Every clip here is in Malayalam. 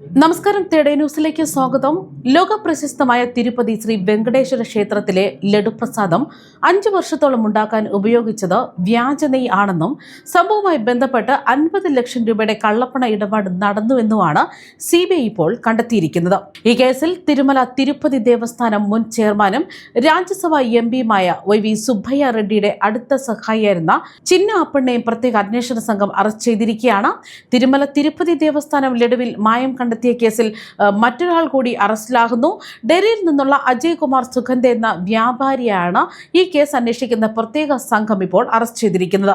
നമസ്കാരം തേടേ ന്യൂസിലേക്ക് സ്വാഗതം. ലോക പ്രശസ്തമായ തിരുപ്പതി ശ്രീ വെങ്കടേശ്വര ക്ഷേത്രത്തിലെ ലഡുപ്രസാദം അഞ്ചു വർഷത്തോളം ഉണ്ടാക്കാൻ ഉപയോഗിച്ചത് വ്യാജനെയ് ആണെന്നും സംഭവവുമായി ബന്ധപ്പെട്ട് അൻപത് ലക്ഷം രൂപയുടെ കള്ളപ്പണ ഇടപാട് നടന്നുവെന്നുമാണ് സി ബി ഐ ഇപ്പോൾ കണ്ടെത്തിയിരിക്കുന്നത്. ഈ കേസിൽ തിരുമല തിരുപ്പതി ദേവസ്ഥാനം മുൻ ചെയർമാനും രാജ്യസഭാ എം പിയുമായ വൈ വി സുബ്ബയ്യ റെഡ്ഡിയുടെ അടുത്ത സഹായിയായിരുന്ന ചിന്ന അപ്പണ്ണയും പ്രത്യേക അന്വേഷണ സംഘം അറസ്റ്റ് ചെയ്തിരിക്കുകയാണ്. തിരുമല തിരുപ്പതി ദേവസ്ഥാനം ലഡുവിൽ മായം കണ്ടെത്തിയ കേസിൽ മറ്റൊരാൾ കൂടി അറസ്റ്റിലാകുന്നു. ഡൽഹിയിൽ നിന്നുള്ള അജയ് കുമാർ സുഖന്ത എന്ന വ്യാപാരിയാണ് ഈ കേസ് അന്വേഷിക്കുന്ന പ്രത്യേക സംഘം ഇപ്പോൾ അറസ്റ്റ് ചെയ്തിരിക്കുന്നത്.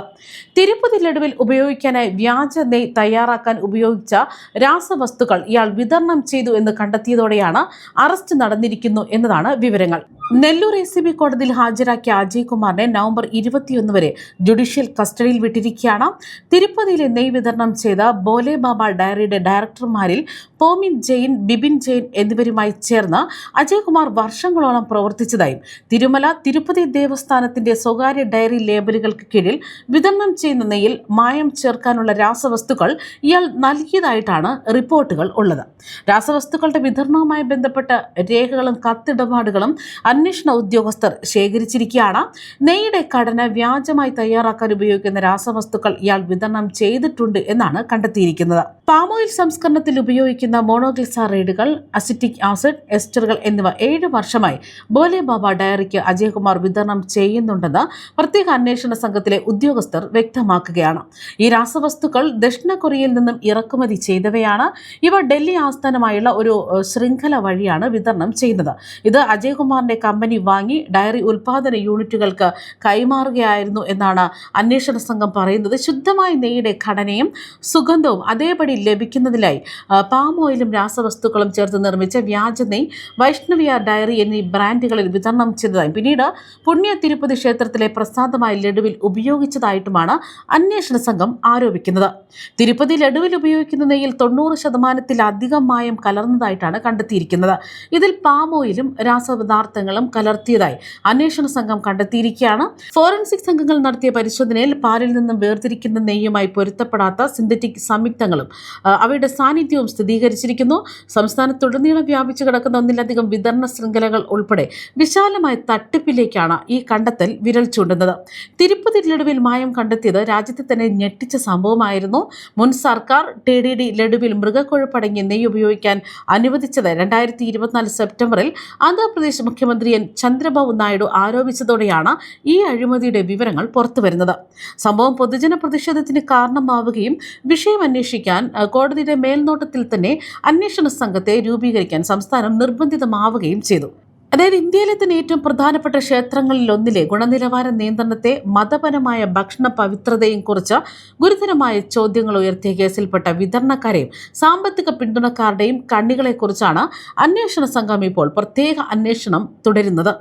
തിരുപ്പതി ലഡുവിൽ ഉപയോഗിക്കാനായി വ്യാജ നെയ് തയ്യാറാക്കാൻ ഉപയോഗിച്ച രാസവസ്തുക്കൾ ഇയാൾ വിതരണം ചെയ്തു എന്ന് കണ്ടെത്തിയതോടെയാണ് അറസ്റ്റ് നടന്നിരിക്കുന്നു എന്നതാണ് വിവരങ്ങൾ. നെല്ലൂർ എ സി ബി കോടതിയിൽ ഹാജരാക്കിയ അജയ് കുമാറിനെ നവംബർ ഇരുപത്തിയൊന്ന് വരെ ജുഡീഷ്യൽ കസ്റ്റഡിയിൽ വിട്ടിരിക്കുകയാണ്. തിരുപ്പതിയിലെ നെയ് വിതരണം ചെയ്ത ബോലെ ബാബ ഡയറിയുടെ ഡയറക്ടർമാരിൽ പോമിൻ ജെയിൻ ബിബിൻ ജെയിൻ എന്നിവരുമായി ചേർന്ന് അജയ്കുമാർ വർഷങ്ങളോളം പ്രവർത്തിച്ചതായും തിരുമല തിരുപ്പതി ദേവസ്ഥാനത്തിന്റെ സ്വകാര്യ ഡയറി ലേബലുകൾക്ക് കീഴിൽ വിതരണം ചെയ്യുന്ന നെയ്യിൽ മായം ചേർക്കാനുള്ള രാസവസ്തുക്കൾ ഇയാൾ നൽകിയതായിട്ടാണ് റിപ്പോർട്ടുകൾ ഉള്ളത്. രാസവസ്തുക്കളുടെ വിതരണവുമായി ബന്ധപ്പെട്ട രേഖകളും കത്തിടപാടുകളും അന്വേഷണ ഉദ്യോഗസ്ഥർ ശേഖരിച്ചിരിക്കുകയാണ്. നെയ്യുടെ ഘടന വ്യാജമായി തയ്യാറാക്കാൻ ഉപയോഗിക്കുന്ന രാസവസ്തുക്കൾ ഇയാൾ വിതരണം ചെയ്തിട്ടുണ്ട് എന്നാണ് കണ്ടെത്തിയിരിക്കുന്നത്. പാമോയിൽ സംസ്കരണത്തിൽ ഉപയോഗിക്കുന്ന മോണോഗ്ലിസാറൈഡുകൾ അസിറ്റിക് ആസിഡ് എസ്റ്ററുകൾ എന്നിവ ഏഴ് വർഷമായി ബോലെ ബാബ ഡയറിക്ക് അജയകുമാർ വിതരണം ചെയ്യുന്നുണ്ടെന്ന് പ്രത്യേക അന്വേഷണ സംഘത്തിലെ ഉദ്യോഗസ്ഥർ വ്യക്തമാക്കുകയാണ്. ഈ രാസവസ്തുക്കൾ ദക്ഷിണ കൊറിയയിൽ നിന്നും ഇറക്കുമതി ചെയ്തവയാണ്. ഇവ ഡൽഹി ആസ്ഥാനമായുള്ള ഒരു ശൃംഖല വഴിയാണ് വിതരണം ചെയ്യുന്നത്. ഇത് അജയകുമാറിന്റെ കമ്പനി വാങ്ങി ഡയറി ഉൽപാദന യൂണിറ്റുകൾക്ക് കൈമാറുകയായിരുന്നു എന്നാണ് അന്വേഷണ സംഘം പറയുന്നത്. ശുദ്ധമായ നെയ്യുടെ ഘടനയും സുഗന്ധവും അതേപടി ലഭിക്കുന്നതിനായി പാം ഓയിലും രാസവസ്തുക്കളും ചേർത്ത് നിർമ്മിച്ച വ്യാജ നെയ് വൈഷ്ണവിയ ഡയറി എന്നീ ബ്രാൻഡുകളിൽ വിതരണം ചെയ്തതായും പിന്നീട് പുണ്യ തിരുപ്പതി ക്ഷേത്രത്തിലെ പ്രസാദമായ ലഡുവിൽ ഉപയോഗിച്ചതായിട്ടുമാണ് അന്വേഷണ സംഘം ആരോപിക്കുന്നത്. തിരുപ്പതി ലഡുവിൽ ഉപയോഗിക്കുന്ന നെയ്യിൽ തൊണ്ണൂറ് ശതമാനത്തിലധികം മായം കലർന്നതായിട്ടാണ് കണ്ടെത്തിയിരിക്കുന്നത്. ഇതിൽ പാം ഓയിലും രാസപദാർത്ഥങ്ങളും കലർത്തിയതായി അന്വേഷണ സംഘം കണ്ടെത്തിയിരിക്കുകയാണ്. ഫോറൻസിക് സംഘങ്ങൾ നടത്തിയ പരിശോധനയിൽ പാലിൽ നിന്നും വേർതിരിക്കുന്ന നെയ്യുമായി പൊരുത്തപ്പെടാത്ത സിന്തറ്റിക് സംയുക്തങ്ങളും അവയുടെ സാന്നിധ്യവും സ്ഥിരീകരിച്ചിരിക്കുന്നു. സംസ്ഥാനത്തുടനീളം വ്യാപിച്ചു കിടക്കുന്ന ഒന്നിലധികം വിതരണ ശൃംഖലകൾ ഉൾപ്പെടെ വിശാലമായ തട്ടിപ്പിലേക്കാണ് ഈ കണ്ടെത്തൽ വിരൽ ചൂണ്ടുന്നത്. തിരുപ്പതി ലഡുവിൽ മായം കണ്ടെത്തിയത് രാജ്യത്തെ തന്നെ ഞെട്ടിച്ച സംഭവമായിരുന്നു. മുൻ സർക്കാർ ടി ഡി ഡി ലഡുവിൽ മൃഗക്കൊഴുപ്പടങ്ങിയ നെയ്യ് ഉപയോഗിക്കാൻ അനുവദിച്ചത് രണ്ടായിരത്തി ഇരുപത്തിനാല് സെപ്റ്റംബറിൽ. ആന്ധ്രാപ്രദേശ് മുഖ്യമന്ത്രി എൻ ചന്ദ്രബാബു നായിഡു ആരോപിച്ചതോടെയാണ് ഈ അഴിമതിയുടെ വിവരങ്ങൾ പുറത്തുവരുന്നത്. സംഭവം പൊതുജന പ്രതിഷേധത്തിന് കാരണമാവുകയും വിഷയം അന്വേഷിക്കാൻ കോടതിയുടെ മേൽനോട്ടത്തിൽ തന്നെ അന്വേഷണ സംഘത്തെ രൂപീകരിക്കാൻ സംസ്ഥാനം നിർബന്ധിതമാവുകയും ചെയ്തു. അതായത് ഇന്ത്യയിലെ തന്നെ ഏറ്റവും പ്രധാനപ്പെട്ട ക്ഷേത്രങ്ങളിൽ ഒന്നിലെ ഗുണനിലവാര നിയന്ത്രണത്തെ മതപരമായ ഭക്ഷണ പവിത്രതയും കുറിച്ച് ഗുരുതരമായ ചോദ്യങ്ങൾ ഉയർത്തിയ കേസിൽപ്പെട്ട വിതരണക്കാരെയും സാമ്പത്തിക പിന്തുണക്കാരുടെയും കണ്ണികളെക്കുറിച്ചാണ് അന്വേഷണ സംഘം ഇപ്പോൾ പ്രത്യേക അന്വേഷണം തുടരുന്നത്.